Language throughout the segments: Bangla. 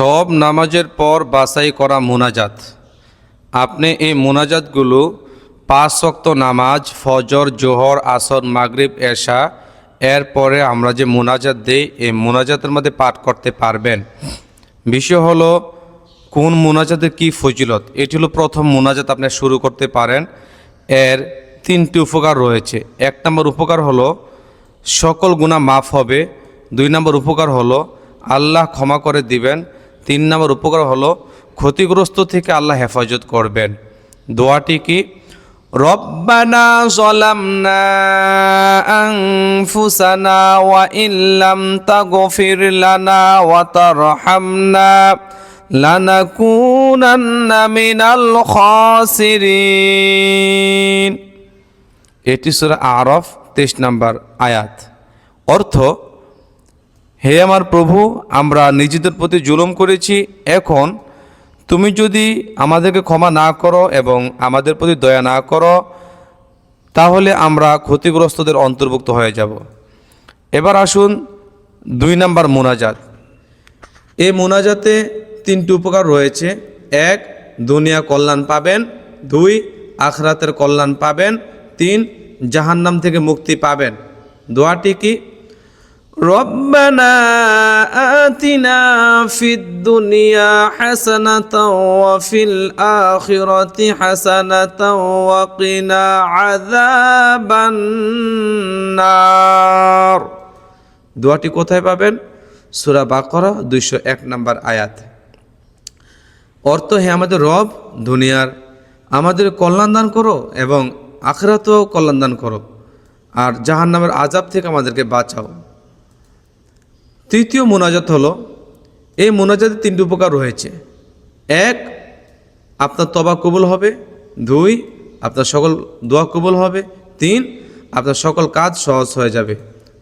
সব নামাজের পর বাছাই করা মোনাজাত। আপনি এই মোনাজাতগুলো পাঁচ শক্ত নামাজ, ফজর, জোহর, আসর, মাগরিব, এশা, এরপরে আমরা যে মোনাজাত দেই, এই মোনাজাতের মধ্যে পাঠ করতে পারবেন। বিষয় হলো, কোন মোনাজাতের কি ফজিলত? এটি হলো প্রথম মোনাজাত আপনি শুরু করতে পারেন। এর তিনটি উপকার রয়েছে। এক নম্বর উপকার হলো, সকল গুণা মাফ হবে। দুই নম্বর উপকার হলো, আল্লাহ ক্ষমা করে দিবেন। তিন নম্বর উপকার হলো ক্ষতিগ্রস্ত থেকে আল্লাহ হেফাজত করবেন। দোয়াটি কি? রব্বানা জলামনা আনফুসানা ওয়া ইল্লাম তাগফির লানা ওয়া তারহামনা লানাকুনান্না মিনাল খাসিরিন। এটি সূরা আরফ 23 নম্বর আয়াত। অর্থ হে আমার প্রভু, আমরা নিজেদের প্রতি জুলুম করেছি। এখন তুমি যদি আমাদেরকে ক্ষমা না করো এবং আমাদের প্রতি দয়া না করো, তাহলে আমরা ক্ষতিগ্রস্তদের অন্তর্ভুক্ত হয়ে যাব। এবার আসুন দুই নাম্বার মোনাজাত। এ মোনাজাতে তিনটি উপকার রয়েছে। এক, দুনিয়া কল্যাণ পাবেন। দুই, আখরাতের কল্যাণ পাবেন। তিন, জাহান্নাম থেকে মুক্তি পাবেন। দোয়াটি কি? ربنا آتنا في الدنيا حسنة وفي الآخرة حسنة وقنا عذاب النار দোয়াটি কোথায় পাবেন সুরা বাকরা দুইশো এক নম্বর আয়াত অর্থ হে আমাদের রব দুনিয়ার আমাদের কল্যাণ দান করো এবং আখরাতেও কল্যাণ দান করো আর জাহান নামের আজাব থেকে আমাদেরকে বাঁচাও তৃতীয় মোনাজাত হলো এই মোনাজাতে তিনটি উপকার রয়েছে এক আপনার তবা কবুল হবে দুই আপনার সকল দোয়া কবুল হবে তিন আপনার সকল কাজ সহজ হয়ে যাবে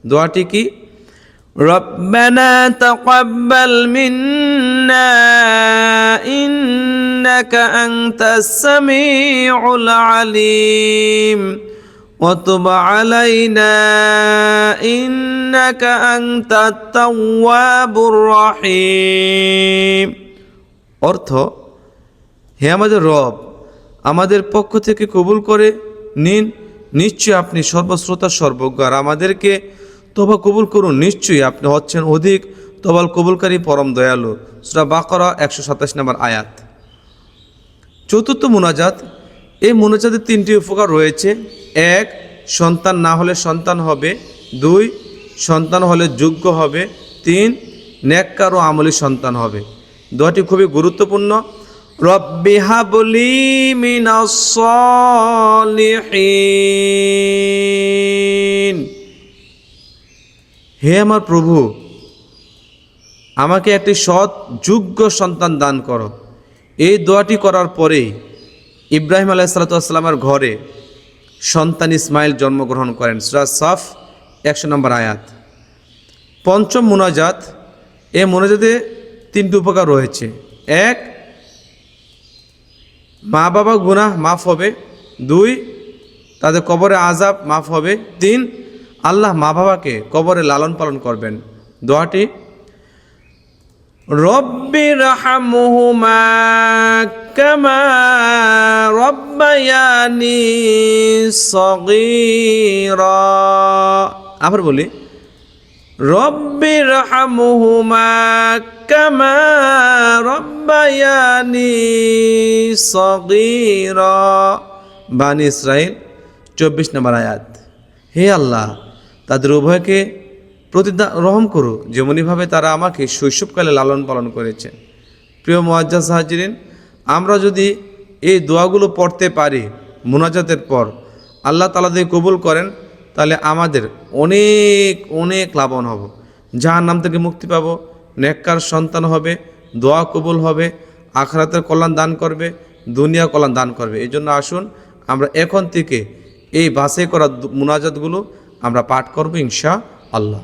দোয়াটি কি ربنا تقبل منا إنك أنت السميع العليم وتب علينا إنك أنت التواب الرحيم অর্থ হে আমাদের রব আমাদের পক্ষ থেকে কবুল করে নিন নিশ্চয়ই আপনি সর্বশ্রোতা সর্বজ্ঞ আর আমাদেরকে তবা কবুল করুন নিশ্চয়ই আপনি হচ্ছেন অধিক তবাল কবুলকারী পরম দয়ালু সুরা বাকরা একশো সাতাশ নম্বর আয়াত চতুর্থ মোনাজাত এই মোনাজাতের তিনটি উপকার রয়েছে এক, সন্তান না হলে সন্তান হবে। দুই, সন্তান হলে যোগ্য হবে। তিন নেককার ও আমলি সন্তান হবে। দোয়াটি খুবই গুরুত্বপূর্ণ। রব্বি হাবলি হে আমার প্রভু, আমাকে একটি সৎ, যোগ্য সন্তান দান করো। এই দোয়াটি করার পরেই ইব্রাহিম আলাইসালাতামের ঘরে সন্তান ইসমাইল জন্মগ্রহণ করেন। সুরাজ সাফ, একশো নম্বর আয়াত। পঞ্চম মোনাজাত, এ মোনাজাতে তিনটি উপকার রয়েছে। এক, মা বাবা গুনাহ মাফ হবে। দুই, তাদের কবরে আজাব মাফ হবে। তিন, আল্লাহ মা বাবাকে কবরে লালন পালন করবেন। দোয়াটি, রব্বি রাহামুহুমা কামা রব্বায়ানি সগীরা আবার বলি, রব্বি রাহামুহুমা কামা রব্বায়ানি সগীরা। বানি ইসরাইল চব্বিশ নম্বর আয়াত। হে আল্লাহ, তাদের উভয়কে প্রতিদান রহম করো যেমনইভাবে তারা আমাকে শৈশবকালে লালন পালন করেছে। প্রিয় মোয়াজ্জা সাহাজিরিন, আমরা যদি এই দোয়াগুলো পড়তে পারি মোনাজাতের পর। আল্লাহ তালাদের কবুল করেন, তাহলে আমাদের অনেক অনেক লাভবান হব। যাহার নাম থেকে মুক্তি পাব, নেককার সন্তান হবে, দোয়া কবুল হবে, আখরাতের কল্যাণ দান করবে, দুনিয়া কল্যাণ দান করবে। এই জন্য আসুন, আমরা এখন থেকে এই বাসে করা মোনাজাতগুলো আমরা পাঠ করব ইনশা আল্লাহ